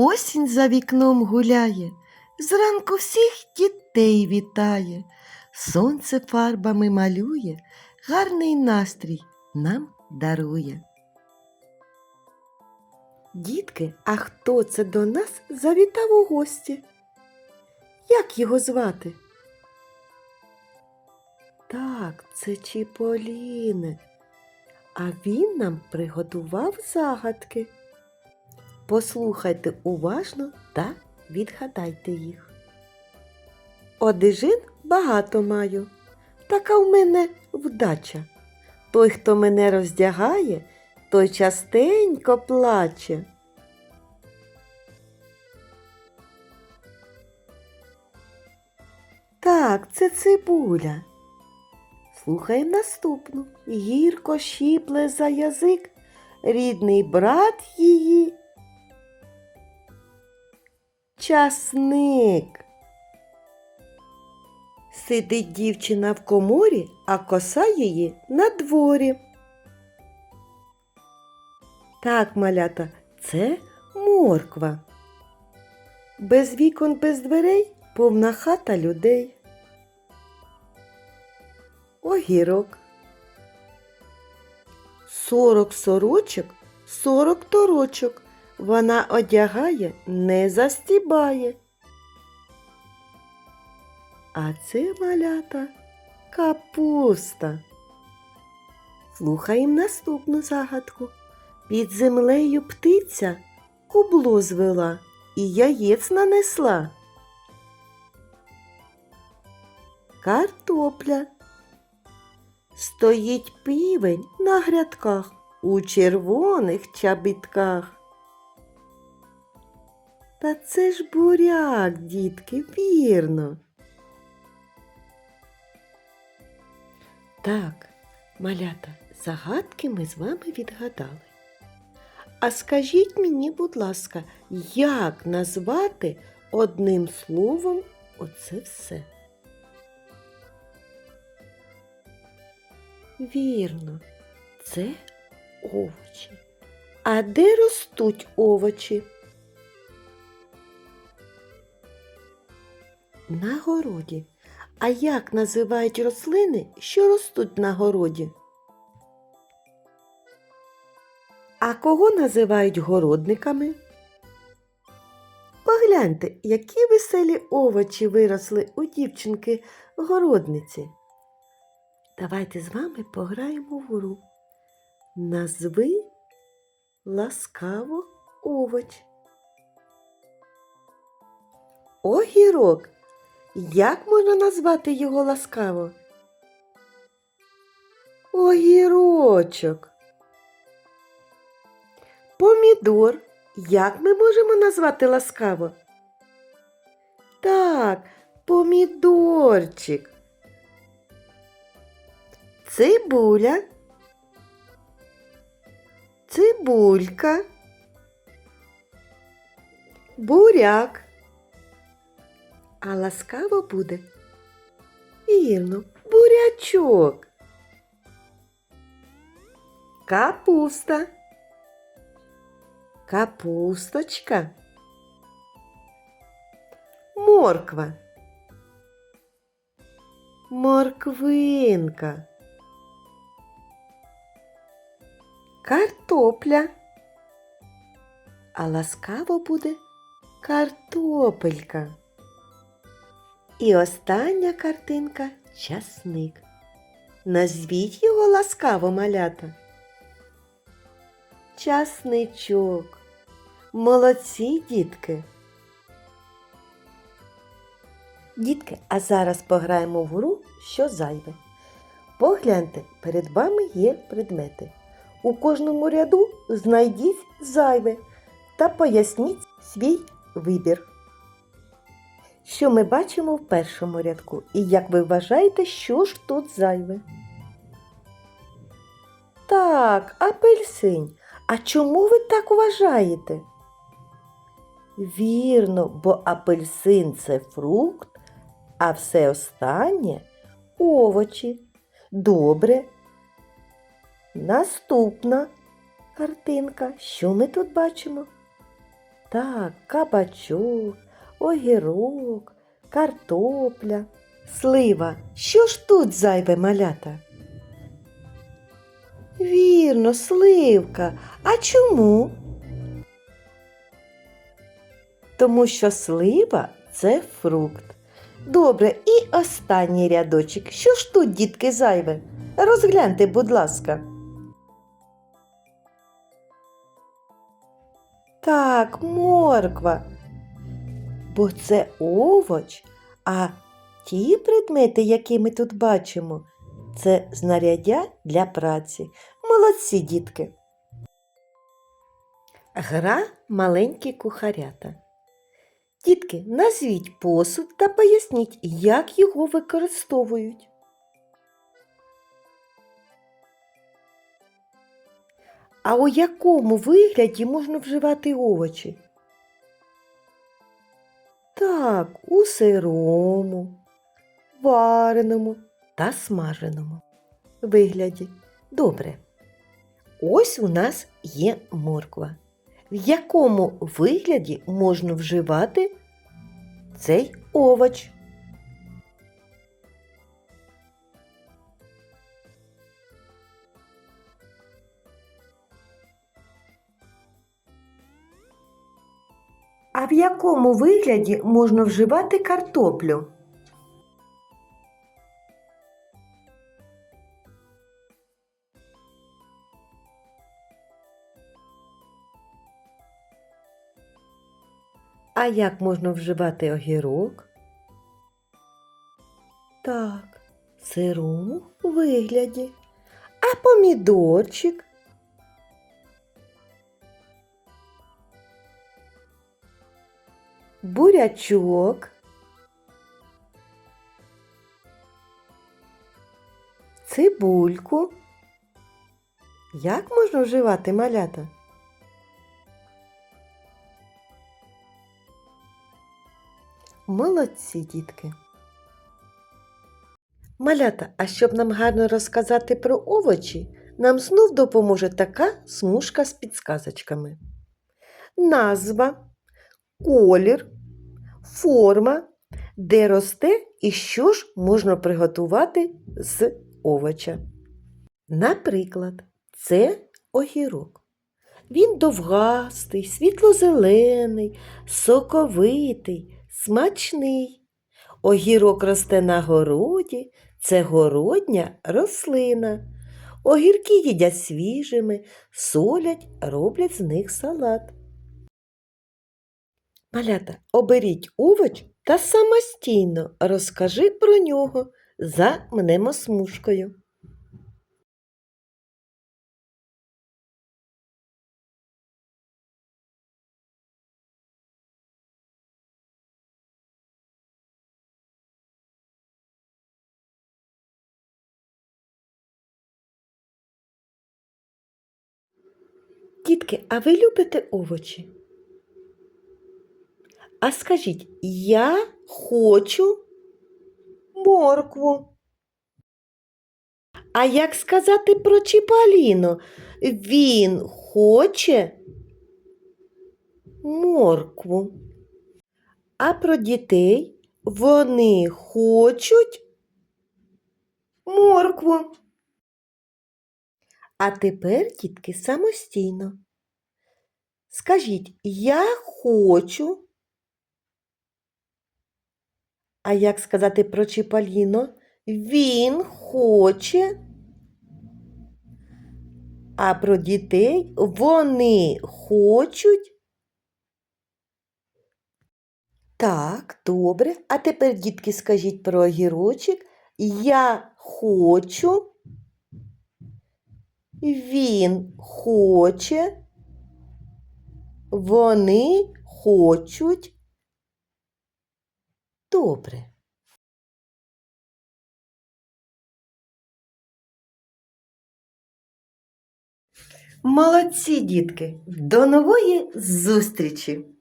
Осінь за вікном гуляє, зранку всіх дітей вітає, сонце фарбами малює, гарний настрій нам дарує. Дітки, а хто це до нас завітав у гості? Як його звати? Так, це Чіполіне. А він нам приготував загадки. Послухайте уважно та відгадайте їх. Одежин багато маю, така в мене вдача. Той, хто мене роздягає, той частенько плаче. Так, це цибуля. Слухаємо наступну. Гірко щіпле за язик, рідний брат її. Часник. Сидить дівчина в коморі, а коса її на дворі. Так, малята, це морква. Без вікон, без дверей повна хата людей. Огірок. Сорок сорочок, сорок торочок. Вона одягає, не застібає. А це малята капуста. Слухаємо наступну загадку. Під землею птиця кубло звела і яєць нанесла. Картопля. Стоїть півень на грядках у червоних чобітках. Та це ж буряк, дітки, вірно. Так, малята, загадки ми з вами відгадали. А скажіть мені, будь ласка, як назвати одним словом оце все? Вірно, це овочі. А де ростуть овочі? На городі. А як називають рослини, що ростуть на городі? А кого називають городниками? Погляньте, які веселі овочі виросли у дівчинки городниці. Давайте з вами пограємо в гру. Назви ласкаво овоч. Огірок. Як можна назвати його ласкаво? Огірочок. Помідор. Як ми можемо назвати ласкаво? Так, помідорчик. Цибуля. Цибулька. Буряк. А ласкаво буде. Вірно, бурячок. Капуста. Капусточка. Морква. Морквинка. Картопля. А ласкаво буде картопелька. І остання картинка часник. Назвіть його ласкаво малята. Часничок. Молодці, дітки. Дітки, а зараз пограємо в гру, що зайве. Погляньте, перед вами є предмети. У кожному ряду знайдіть зайве та поясніть свій вибір. Що ми бачимо в першому рядку? І як ви вважаєте, що ж тут зайве? Так, апельсин. А чому ви так вважаєте? Вірно, бо апельсин це фрукт, а все останнє овочі. Добре. Наступна картинка. Що ми тут бачимо? Так, кабачок, огірок, картопля, слива. Що ж тут зайве малята? Вірно, сливка. А чому? Тому що слива це фрукт. Добре, і останній рядочок. Що ж тут, дітки, зайве? Розгляньте, будь ласка. Так, морква. Бо це овоч, а ті предмети, які ми тут бачимо, це знаряддя для праці. Молодці, дітки. Гра маленькі кухарята. Дітки, назвіть посуд та поясніть, як його використовують. А у якому вигляді можна вживати овочі? Так, у сирому, вареному та смаженому вигляді. Добре. Ось у нас є морква. В якому вигляді можна вживати цей овоч? А в якому вигляді можна вживати картоплю? А як можна вживати огірок? Так, в сирому вигляді. А помідорчик? Бурячок. Цибульку. Як можна вживати малята? Молодці, дітки. Малята, а щоб нам гарно розказати про овочі, нам знов допоможе така смужка з підсказочками. Назва, колір, форма, де росте і що ж можна приготувати з овоча. Наприклад, це огірок. Він довгастий, світло-зелений, соковитий, смачний. Огірок росте на городі, це городня рослина. Огірки їдять свіжими, солять, роблять з них салат. Малята, оберіть овоч та самостійно розкажи про нього за мнемосмужкою. Дітки, а ви любите овочі? А скажіть, я хочу моркву. А як сказати про Чіпаліно? Він хоче моркву. А про дітей вони хочуть моркву. А тепер, дітки, самостійно. Скажіть, я хочу. А як сказати про Чіпаліно? Він хоче. А про дітей вони хочуть. Так, добре. А тепер, дітки, скажіть про огірочок. Я хочу. Він хоче. Вони хочуть. Добре. Молодці, дітки! До нової зустрічі!